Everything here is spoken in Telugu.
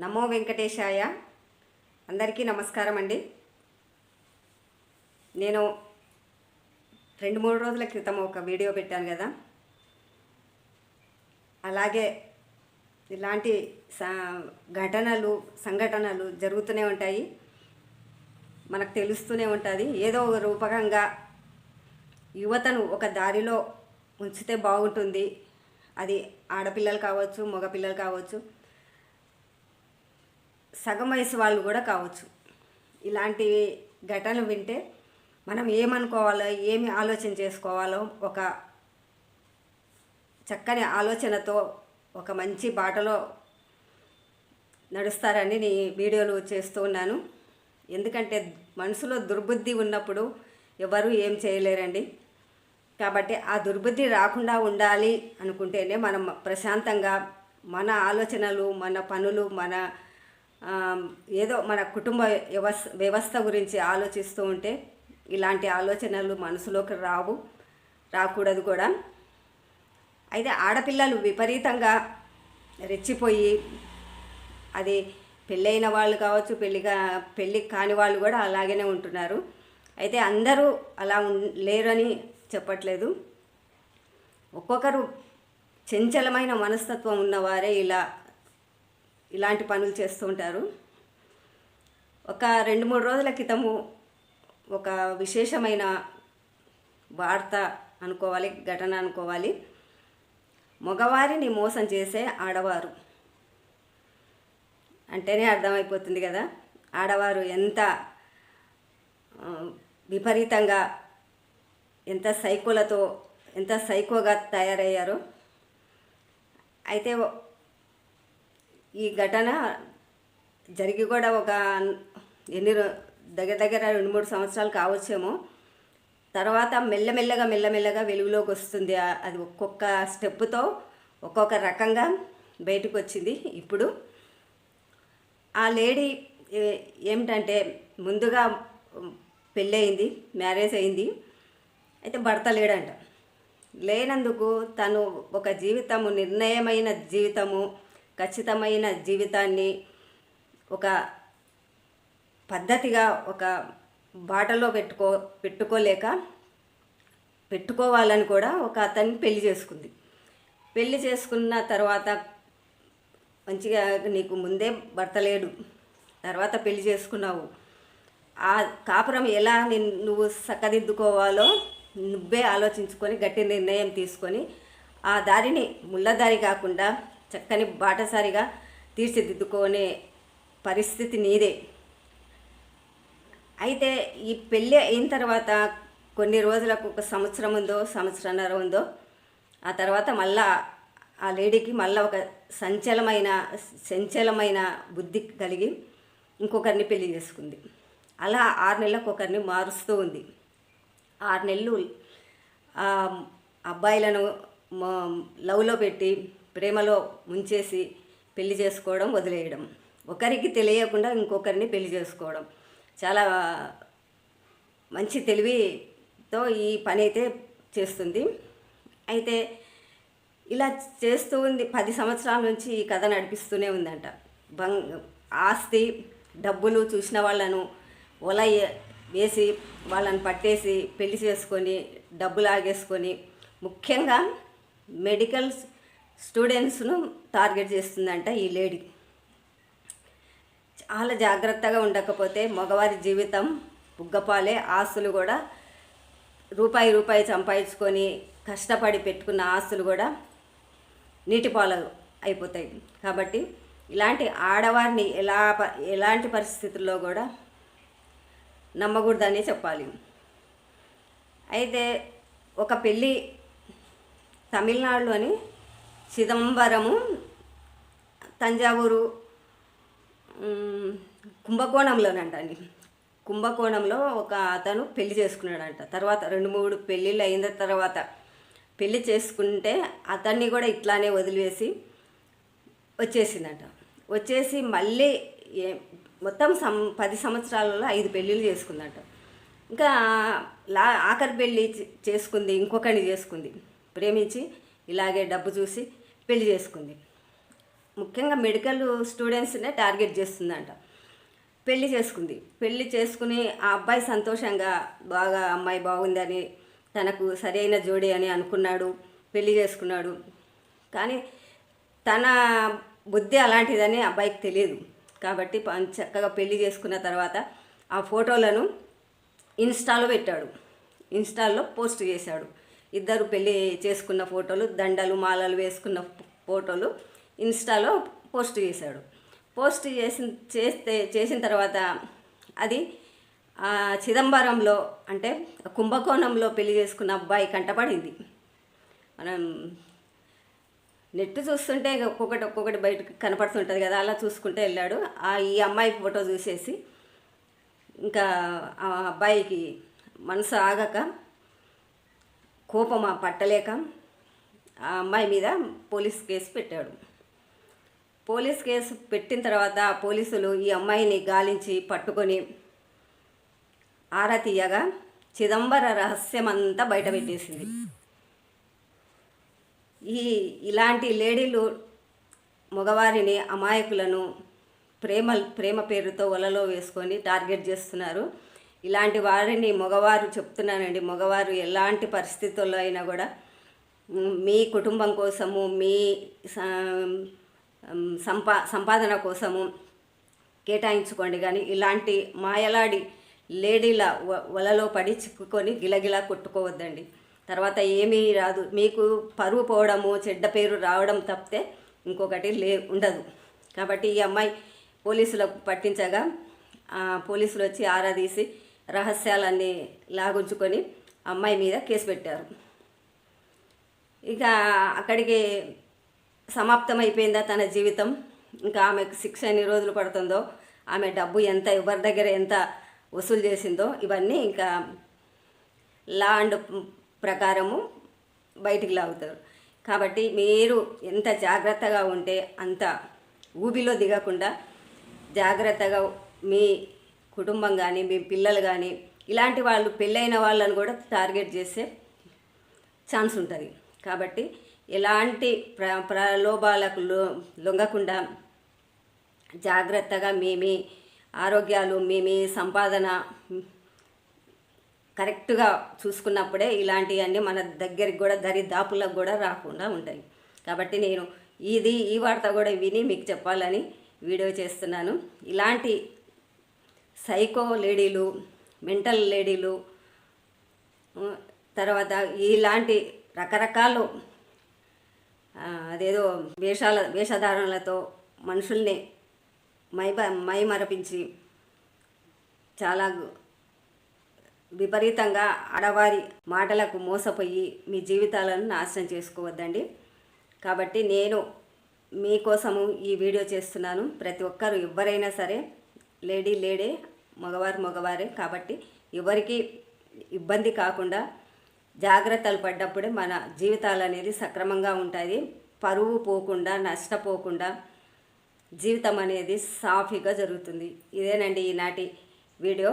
నమో వెంకటేశాయ. అందరికీ నమస్కారం అండి. నేను రెండు మూడు రోజుల క్రితం ఒక వీడియో పెట్టాను కదా. అలాగే ఇలాంటి ఘటనలు సంఘటనలు జరుగుతూనే ఉంటాయి. మనకు తెలుస్తూనే ఉంటుంది. ఏదో ఒక రూపకంగా యువతను ఒక దారిలో ఉంచితే బాగుంటుంది. అది ఆడపిల్లలు కావచ్చు మగపిల్లలు కావచ్చు. సగం వయసు వాళ్ళు కూడా కావచ్చు. ఇలాంటి ఘటనలు వింటే మనం ఏమనుకోవాలో ఏమి ఆలోచన చేసుకోవాలో ఒక చక్కని ఆలోచనతో ఒక మంచి బాటలో నడుస్తారని నీ వీడియోలు చేస్తూ ఉన్నాను. ఎందుకంటే మనసులో దుర్బుద్ధి ఉన్నప్పుడు ఎవరు ఏం చేయలేరండి. కాబట్టి ఆ దుర్బుద్ధి రాకుండా ఉండాలి అనుకుంటేనే మనం ప్రశాంతంగా మన ఆలోచనలు మన పనులు మన ఏదో మన కుటుంబ వ్యవస్థ వ్యవస్థ గురించి ఆలోచిస్తూ ఉంటే ఇలాంటి ఆలోచనలు మనసులోకి రావు రాకూడదు కూడా. అయితే ఆడపిల్లలు విపరీతంగా రెచ్చిపోయి అది పెళ్ళైన వాళ్ళు కావచ్చు పెళ్ళిగా పెళ్ళి కాని వాళ్ళు కూడా అలాగనే ఉంటున్నారు. అయితే అందరూ అలా ఉన్- లేరని చెప్పట్లేదు. ఒక్కొక్కరు చంచలమైన మనస్తత్వం ఉన్నవారే ఇలా ఇలాంటి పనులు చేస్తూ ఉంటారు. ఒక రెండు మూడు రోజుల క్రితము ఒక విశేషమైన వార్త అనుకోవాలి ఘటన అనుకోవాలి. మగవారిని మోసం చేసే ఆడవారు. అంటేనే అర్థమైపోతుంది కదా ఆడవారు ఎంత విపరీతంగా ఎంత సైకోలతో ఎంత సైకోగా తయారయ్యారో. అయితే ఈ ఘటన జరిగి కూడా ఒక ఎన్ని దగ్గర దగ్గర రెండు మూడు సంవత్సరాలు కావచ్చేమో. తర్వాత మెల్లమెల్లగా మెల్లమెల్లగా వెలుగులోకి వస్తుంది. అది ఒక్కొక్క స్టెప్పుతో ఒక్కొక్క రకంగా బయటకు వచ్చింది ఇప్పుడు. ఆ లేడీ ఏమిటంటే ముందుగా పెళ్ళయింది మ్యారేజ్ అయింది. అయితే భర్త లేడంట. లేనందుకు తను ఒక జీవితము నిర్ణయమైన జీవితము ఖచ్చితమైన జీవితాన్ని ఒక పద్ధతిగా ఒక బాటలో పెట్టుకో పెట్టుకోలేక పెట్టుకోవాలని కూడా ఒక అతన్ని పెళ్ళి చేసుకుంది. పెళ్ళి చేసుకున్న తర్వాత మంచిగా నీకు ముందే భర్త లేడు. తర్వాత పెళ్ళి చేసుకున్నావు. ఆ కాపురం ఎలా నువ్వు చక్కదిద్దుకోవాలో నువ్వే ఆలోచించుకొని గట్టి నిర్ణయం తీసుకొని ఆ దారిని ముళ్ళదారి కాకుండా చక్కని బాటసారిగా తీర్చిదిద్దుకునే పరిస్థితి నీదే. అయితే ఈ పెళ్ళి అయిన తర్వాత కొన్ని రోజులకు ఒక సంవత్సరం ఉందో సంవత్సరన్నర ఉందో ఆ తర్వాత మళ్ళా ఆ లేడీకి మళ్ళీ ఒక సంచలమైన సంచలమైన బుద్ధి కలిగి ఇంకొకరిని పెళ్ళి చేసుకుంది. అలా ఆరు నెలలకు ఒకరిని మారుస్తూ ఉంది. ఆరు నెలలు ఆ అబ్బాయిలను లవ్లో పెట్టి ప్రేమలో ముంచేసి పెళ్ళి చేసుకోవడం వదిలేయడం. ఒకరికి తెలియకుండా ఇంకొకరిని పెళ్ళి చేసుకోవడం. చాలా మంచి తెలివితో ఈ పని అయితే చేస్తుంది. అయితే ఇలా చేస్తూ ఉంది. పది సంవత్సరాల నుంచి ఈ కథ నడిపిస్తూనే ఉందంట. బంగ్ ఆస్తి డబ్బులు చూసిన వాళ్ళను ఒల వేసి వాళ్ళని పట్టేసి పెళ్ళి చేసుకొని డబ్బులు ఆగేసుకొని ముఖ్యంగా మెడికల్స్ స్టూడెంట్స్ను టార్గెట్ చేస్తుందంట ఈ లేడీ. చాలా జాగ్రత్తగా ఉండకపోతే మగవారి జీవితం బుగ్గపాలే ఆస్తులు కూడా రూపాయి రూపాయి సంపాదించుకొని కష్టపడి పెట్టుకున్న ఆస్తులు కూడా నీటిపాలు అయిపోతాయి. కాబట్టి ఇలాంటి ఆడవారిని ఎలా ప- ఎలాంటి పరిస్థితుల్లో కూడా నమ్మకూడదని చెప్పాలి. అయితే ఒక పెళ్ళి తమిళనాడులోని చిదంబరము తంజావూరు కుంభకోణంలోనంట అండి కుంభకోణంలో ఒక అతను పెళ్ళి చేసుకున్నాడంట. తర్వాత రెండు మూడు పెళ్ళిళ్ళు అయిన తర్వాత పెళ్ళి చేసుకుంటే అతన్ని కూడా ఇట్లానే వదిలివేసి వచ్చేసిందంట. వచ్చేసి మళ్ళీ ఏ మొత్తం సం పది సంవత్సరాలలో ఐదు పెళ్ళిళ్ళు చేసుకుందంట. ఇంకా లా ఆఖరి పెళ్ళి చేసుకుంది ఇంకొకరిని చేసుకుంది. ప్రేమించి ఇలాగే డబ్బు చూసి పెళ్ళి చేసుకుంది. ముఖ్యంగా మెడికల్ స్టూడెంట్స్నే టార్గెట్ చేస్తుందంట. పెళ్ళి చేసుకుంది. పెళ్ళి చేసుకుని ఆ అబ్బాయి సంతోషంగా బాగా అమ్మాయి బాగుందని తనకు సరైన జోడి అని అనుకున్నాడు పెళ్ళి చేసుకున్నాడు. కానీ తన బుద్ధి అలాంటిదని అబ్బాయికి తెలియదు. కాబట్టి చక్కగా పెళ్ళి చేసుకున్న తర్వాత ఆ ఫోటోలను ఇన్స్టాలో పెట్టాడు. ఇన్స్టాల్లో పోస్ట్ చేశాడు. ఇద్దరు పెళ్ళి చేసుకున్న ఫోటోలు దండలు మాలలు వేసుకున్న ఫోటోలు ఇన్స్టాలో పోస్ట్ చేశాడు. పోస్ట్ చేసిన చేస్తే చేసిన తర్వాత అది చిదంబరంలో అంటే కుంభకోణంలో పెళ్ళి చేసుకున్న అబ్బాయి కంటపడింది. మనం నెట్ చూస్తుంటే ఒక్కొక్కటి ఒక్కొక్కటి బయటకు కనపడుతుంటుంది కదా అలా చూసుకుంటే వెళ్ళాడు. ఆ ఈ అమ్మాయి ఫోటో చూసేసి ఇంకా ఆ అబ్బాయికి మనసు ఆగక కోపం ఆ పట్టలేక ఆ అమ్మాయి మీద పోలీస్ కేసు పెట్టాడు. పోలీస్ కేసు పెట్టిన తర్వాత పోలీసులు ఈ అమ్మాయిని గాలించి పట్టుకొని ఆరా తీయగా చిదంబర రహస్యమంతా బయటపెట్టేసింది ఈ ఇలాంటి లేడీలు మగవారిని అమాయకులను ప్రేమ ప్రేమ పేరుతో వలలో వేసుకొని టార్గెట్ చేస్తున్నారు. ఇలాంటి వారిని మగవారు చెప్తున్నానండి. మగవారు ఎలాంటి పరిస్థితుల్లో అయినా కూడా మీ కుటుంబం కోసము మీ సంపా సంపాదన కోసము కేటాయించుకోండి. కానీ ఇలాంటి మాయలాడి లేడీల వలలో పడి చిక్కుకొని గిలగిలా కొట్టుకోవద్దండి. తర్వాత ఏమీ రాదు. మీకు పరువు పోవడము చెడ్డ పేరు రావడం తప్పితే ఇంకొకటి లే ఉండదు. కాబట్టి ఈ అమ్మాయి పోలీసులకు పట్టించగా పోలీసులు వచ్చి ఆరా తీసి రహస్యాలన్నీ లాగుంచుకొని అమ్మాయి మీద కేసు పెట్టారు. ఇక అక్కడికి సమాప్తమైపోయిందా తన జీవితం? ఇంకా ఆమెకు శిక్ష ఎన్ని రోజులు పడుతుందో ఆమె డబ్బు ఎంత ఎవరి దగ్గర ఎంత వసూలు చేసిందో ఇవన్నీ ఇంకా లా అండ్ ప్రకారము బయటికి లాగుతారు. కాబట్టి మీరు ఎంత జాగ్రత్తగా ఉంటే అంత ఊబిలో దిగకుండా జాగ్రత్తగా మీ కుటుంబం కానీ మీ పిల్లలు కానీ ఇలాంటి వాళ్ళు పెళ్ళైన వాళ్ళని కూడా టార్గెట్ చేసే ఛాన్స్ ఉంటుంది. కాబట్టి ఎలాంటి ప్ర ప్రలోభాలకు లొంగకుండా జాగ్రత్తగా మీ మీ ఆరోగ్యాలు మీ మీ సంపాదన కరెక్ట్గా చూసుకున్నప్పుడే ఇలాంటివన్నీ మన దగ్గరికి కూడా దరిదాపులకు కూడా రాకుండా ఉంటాయి. కాబట్టి నేను ఇది ఈ వార్త కూడా విని మీకు చెప్పాలని వీడియో చేస్తున్నాను. ఇలాంటి సైకో లేడీలు మెంటల్ లేడీలు తర్వాత ఇలాంటి రకరకాలు అదేదో వేషాల వేషధారణలతో మనుషుల్ని మై మై మరపించి చాలా విపరీతంగా ఆడవారి మాటలకు మోసపోయి మీ జీవితాలను నాశనం చేసుకోవద్దండి. కాబట్టి నేను మీకోసము ఈ వీడియో చేస్తున్నాను. ప్రతి ఒక్కరు ఎవరైనా సరే లేడీ లేడీ మగవారు మగవారే కాబట్టి ఎవరికి ఇబ్బంది కాకుండా జాగ్రత్తలు పడ్డప్పుడే మన జీవితాలు అనేది సక్రమంగా ఉంటుంది పరువు పోకుండా నష్టపోకుండా జీవితం అనేది సాఫీగా జరుగుతుంది. ఇదేనండి ఈనాటి వీడియో.